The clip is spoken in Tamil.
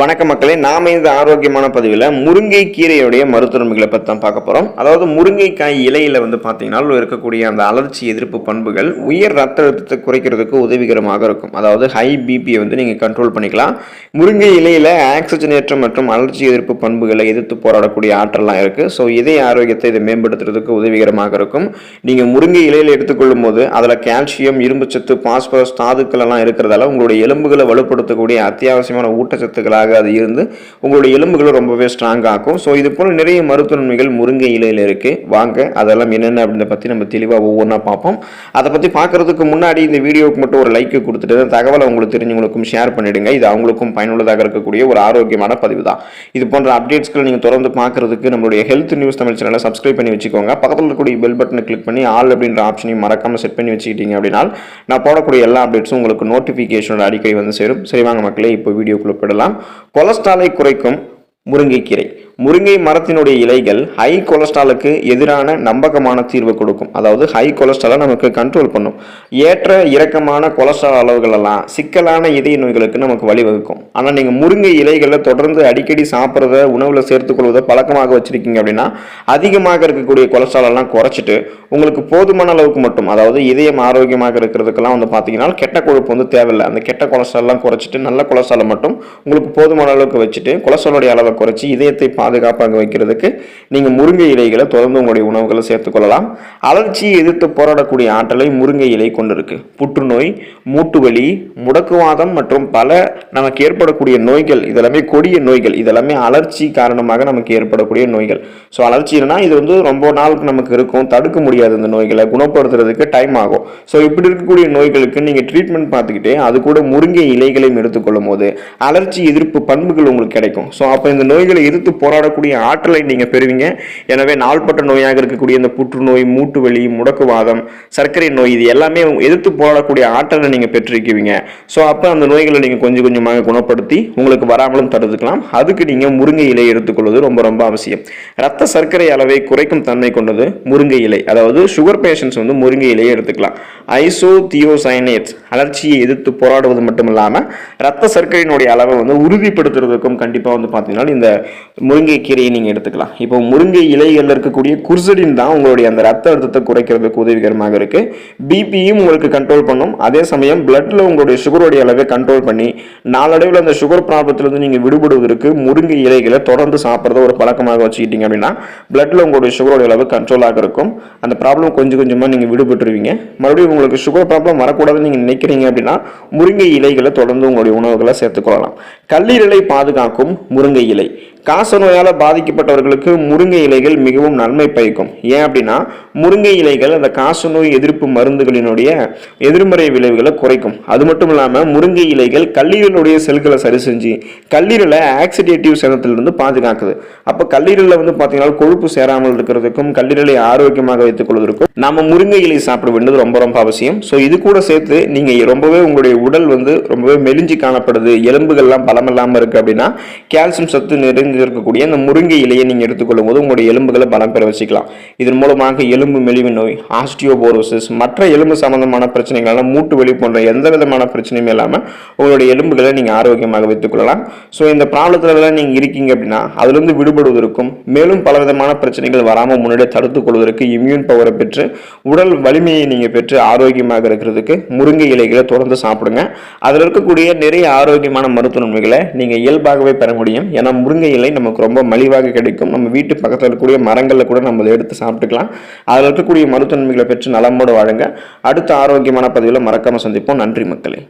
வணக்க மக்களே நாம் இந்த ஆரோக்கியமான பதிவில் முருங்கை கீரையுடைய மருத்துவமைகளை பற்றி தான் பார்க்க போகிறோம் அதாவது முருங்கைக்காய் இலையில் வந்து பார்த்தீங்கன்னா இருக்கக்கூடிய அந்த அலர்ச்சி எதிர்ப்பு பண்புகள் உயர் ரத்த அழுத்தத்தை குறைக்கிறதுக்கு உதவிகரமாக இருக்கும். அதாவது ஹை பிபியை வந்து நீங்கள் கண்ட்ரோல் பண்ணிக்கலாம். முருங்கை இலையில் ஆக்சிஜனேற்றம் மற்றும் அலர்ச்சி எதிர்ப்பு பண்புகளை எதிர்த்து போராடக்கூடிய ஆற்றலாம் இருக்குது ஸோ இதய ஆரோக்கியத்தை இதை மேம்படுத்துறதுக்கு உதவிகரமாக இருக்கும். நீங்கள் முருங்கை இலையில் எடுத்துக்கொள்ளும் போது அதில் கால்சியம் இரும்புச்சத்து பாஸ்பரஸ் தாதுக்கள் எல்லாம் இருக்கிறதால உங்களுடைய எலும்புகளை வலுப்படுத்தக்கூடிய அத்தியாவசியமான ஊட்டச்சத்துக்களாக அது இருந்து உங்களுடைய எலும்புகளை ரொம்பவே ஸ்ட்ராங் ஆக்கும். ஸோ இது போல் நிறைய மருத்துவ நன்மைகள் முருங்கை இலையில் இருக்குது வாங்க அதெல்லாம் என்னென்ன அப்படின்றத பற்றி நம்ம தெளிவாக ஒவ்வொன்றா பார்ப்போம். அதை பற்றி பார்க்கறதுக்கு முன்னாடி இந்த வீடியோவுக்கு மட்டும் ஒரு லைக் கொடுத்துட்டு தகவலை உங்களுக்கு தெரிஞ்சவங்களுக்கும் ஷேர் பண்ணிவிடுங்க இது அவங்களுக்கும் பயனுள்ளதாக இருக்கக்கூடிய ஒரு ஆரோக்கியமான பதிவு தான். இது போன்ற அப்டேட்ஸ்களை நீங்கள் தொடர்ந்து பார்க்குறதுக்கு நம்மளுடைய ஹெல்த் நியூஸ் தமிழ் சேனலை சப்ஸ்கிரைப் பண்ணி வச்சுக்கோங்க. பக்கத்தில் இருக்கக்கூடிய பெல் பட்டனை கிளிக் பண்ணி ஆல் அப்படின்ற ஆப்ஷனையும் மறக்காமல் செட் பண்ணி வச்சுக்கிட்டீங்க அப்படின்னா நான் போடக்கூடிய எல்லா அப்டேட்ஸும் உங்களுக்கு நோட்டிஃபிகேஷனோட அடிக்கடி வந்து சேரும். சரி வாங்க மக்களே இப்போ வீடியோக்குள்ளே போயிடலாம். கொலஸ்ட்ராலை குறைக்கும் முருங்கைக்கீரை. முருங்கை மரத்தினுடைய இலைகள் ஹை கொலஸ்ட்ராலுக்கு எதிரான நம்பகமான தீர்வு கொடுக்கும். அதாவது ஹை கொலஸ்ட்ராலை நமக்கு கண்ட்ரோல் பண்ணும். ஏற்ற இறக்கமான கொலஸ்ட்ரால் அளவுகளெல்லாம் சிக்கலான இதய நோய்களுக்கு நமக்கு வழிவகுக்கும். ஆனால் நீங்கள் முருங்கை இலைகளை தொடர்ந்து அடிக்கடி சாப்பிட்றத உணவில் சேர்த்துக்கொள்வதை பழக்கமாக வச்சுருக்கீங்க அப்படின்னா அதிகமாக இருக்கக்கூடிய கொலஸ்ட்ரால் எல்லாம் குறைச்சிட்டு உங்களுக்கு போதுமான அளவுக்கு மட்டும் அதாவது இதயம் ஆரோக்கியமாக இருக்கிறதுக்கெல்லாம் வந்து பார்த்தீங்கன்னா கெட்ட கொழுப்பு வந்து தேவையில்லை. அந்த கெட்ட கொலஸ்ட்ரால்லாம் குறைச்சிட்டு நல்ல கொலஸ்ட்ராலை மட்டும் உங்களுக்கு போதுமான அளவுக்கு வச்சுட்டு கொலஸ்ட்ராலுடைய அளவை குறைச்சி இதயத்தை பாதுகாப்பாக வைக்கிறதுக்கு நீங்கள் முருங்கை இலைகளை தொடர்ந்து உங்களுடைய உணவுகளை சேர்த்துக்கொள்ளலாம் அலர்ச்சியை எதிர்த்து போராடக்கூடிய ஆற்றலை முருங்கை இலை கொண்டிருக்கு. புற்றுநோய் மூட்டுவலி முடக்குவாதம் மற்றும் பல நமக்கு ஏற்படக்கூடிய நோய்கள் இதெல்லாமே கொடிய நோய்கள் இதெல்லாமே அலர்ச்சி காரணமாக நமக்கு ஏற்படக்கூடிய நோய்கள். ஸோ அலர்ச்சினா இது வந்து ரொம்ப நாளுக்கு நமக்கு இருக்கும். தடுக்க முடியாது இந்த நோய்களை குணப்படுத்துறதுக்கு டைம் ஆகும். ஸோ இப்படி இருக்கக்கூடிய நோய்களுக்கு நீங்கள் ட்ரீட்மெண்ட் பார்த்துக்கிட்டே அது கூட முருங்கை இலைகளையும் எடுத்துக்கொள்ளும் போது அலர்ச்சி எதிர்ப்பு பண்புகள் உங்களுக்கு கிடைக்கும். ஸோ அப்போ இந்த நோய்களை எதிர்த்து போராடக்கூடிய ஆற்றலை நீங்கள் பெறுவீங்க. எனவே நாள்பட்ட நோயாக இருக்கக்கூடிய இந்த புற்றுநோய் மூட்டு வலி முடக்குவாதம் சர்க்கரை நோய் இது எல்லாமே எதிர்த்து போராடக்கூடிய ஆற்றலை நீங்கள் பெற்றிருக்குவீங்க ஸோ அப்போ அந்த நோய்களை நீங்கள் கொஞ்சம் கொஞ்சமாக குணப்படுத்தி உங்களுக்கு வராமலும் தடுத்துக்கலாம். அதுக்கு நீங்கள் முருங்கை இலை எடுத்துக்கொள்வது ரொம்ப ரொம்ப அவசியம். ரத்த சர்க்கரை அளவை குறைக்கும் தன்மை கொண்டது முருங்கை இலை. அதாவது சுகர் பேஷண்ட்ஸ் வந்து முருங்கை இலையை எடுத்துக்கலாம். ஐசோ தியோசைனேட்ஸ் அலர்ச்சியை எதிர்த்து போராடுவது மட்டும் இல்லாமல் ரத்த சர்க்கரையினுடைய அளவை வந்து உறுதிப்படுத்துறதுக்கும் கண்டிப்பாக வந்து பார்த்தீங்கன்னா இந்த முருங்கை கீரையை நீங்கள் எடுத்துக்கலாம். இப்போ முருங்கை இலைகளில் இருக்கக்கூடிய குர்சடின் தான் உங்களுடைய அந்த ரத்த அழுத்தத்தை குறைக்கிறதுக்கு உதவிகரமாக இருக்குது பிபியும் உங்களுக்கு கண்ட்ரோல் பண்ணும். அதே சமயம் பிளட்டில் உங்களுடைய சுகருடைய அளவை கண்ட்ரோல் பண்ணி நாளடைவில் அந்த சுகர் ப்ராப்ளத்திலிருந்து நீங்கள் விடுபடுவதற்கு முருங்கை இலைகளை தொடர்ந்து சாப்பிட்றத ஒரு பழக்கமாக வச்சுக்கிட்டீங்க அப்படின்னா பிளட்டில் உங்களுடைய சுகருடைய அளவு கண்ட்ரோலாக இருக்கும். அந்த ப்ராப்ளம் கொஞ்சம் கொஞ்சமாக நீங்கள் விடுபட்டுருவீங்க. மறுபடியும் உங்களுக்கு சுகர் ப்ராப்ளம் வரக்கூடாதுன்னு நீங்கள் நினைக்கிறீங்க அப்படின்னா முருங்கை இலைகளை தொடர்ந்து உங்களுடைய உணவுகளை சேர்த்துக்கொள்ளலாம் கல்லீரலை பாதுகாக்கும் முருங்கை இலை. காச நோயால் பாதிக்கப்பட்டவர்களுக்கு முருங்கை இலைகள் மிகவும் நன்மை பயக்கும். ஏன் அப்படின்னா முருங்கை இலைகள் அந்த காச நோய் எதிர்ப்பு மருந்துகளினுடைய எதிர்மறை விளைவுகளை குறைக்கும். அது மட்டும் இல்லாமல் முருங்கை இலைகள் கல்லீரலுடைய செல்களை சரி செஞ்சு கல்லீரலை ஆக்சிடேட்டிவ் சேதத்திலிருந்து பாதுகாக்குது. அப்போ கல்லீரலில் வந்து பார்த்தீங்கன்னா கொழுப்பு சேராமல் இருக்கிறதுக்கும் கல்லீரலை ஆரோக்கியமாக வைத்துக் கொள்வதற்கும் நம்ம முருங்கை இலை சாப்பிட வேண்டியது ரொம்ப ரொம்ப அவசியம். ஸோ இது கூட சேர்த்து நீங்கள் ரொம்பவே உங்களுடைய உடல் வந்து ரொம்பவே மெலிஞ்சு காணப்படுது எலும்புகள்லாம் பலமில்லாமல் இருக்குது அப்படின்னா கால்சியம் சத்து நெருங்க இருக்கக்கூடிய அந்த முருங்கை இலையை நீங்கள் எடுத்துக்கொள்ளும் போது உங்களுடைய எலும்புகளை பலம் பெற வச்சுக்கலாம். இதன் மூலமாக எலும்பு மெலிவு நோய் ஆஸ்டியோபோரோசிஸ் மற்ற எலும்பு சம்பந்தமான பிரச்சனைகளான மூட்டு வலி போன்ற எந்த விதமான பிரச்சனையும் இல்லாமல் உங்களுடைய எலும்புகளை நீங்கள் ஆரோக்கியமாக வைத்துக் கொள்ளலாம் ஸோ இந்த ப்ராப்ளத்தில் நீங்கள் இருக்கீங்க அப்படின்னா அதிலிருந்து விடுபடுவதற்கும் மேலும் பல விதமான பிரச்சனைகள் வராமல் முன்னாடியே தடுத்துக் கொள்வதற்கு இம்யூன் பவரை பெற்று உடல் வலிமையை நீங்கள் பெற்று ஆரோக்கியமாக இருக்கிறதுக்கு முருங்கை இலைகளை தொடர்ந்து சாப்பிடுங்க. அதில் இருக்கக்கூடிய நிறைய ஆரோக்கியமான மருத்துவ நன்மைகளை நீங்கள் இயல்பாகவே பெற முடியும். ஏன்னா முருங்கை இலை நமக்கு ரொம்ப மலிவாக கிடைக்கும். நம்ம வீட்டு பக்கத்தில் இருக்கக்கூடிய மரங்களில் கூட நம்ம எடுத்து சாப்பிட்டுக்கலாம். அதில் இருக்கக்கூடிய மருத்துவன்மைகளை பெற்று நலமோடு வாழுங்க. அடுத்த ஆரோக்கியமான பதிவில் மறக்காமல் சந்திப்போம். நன்றி மக்களே.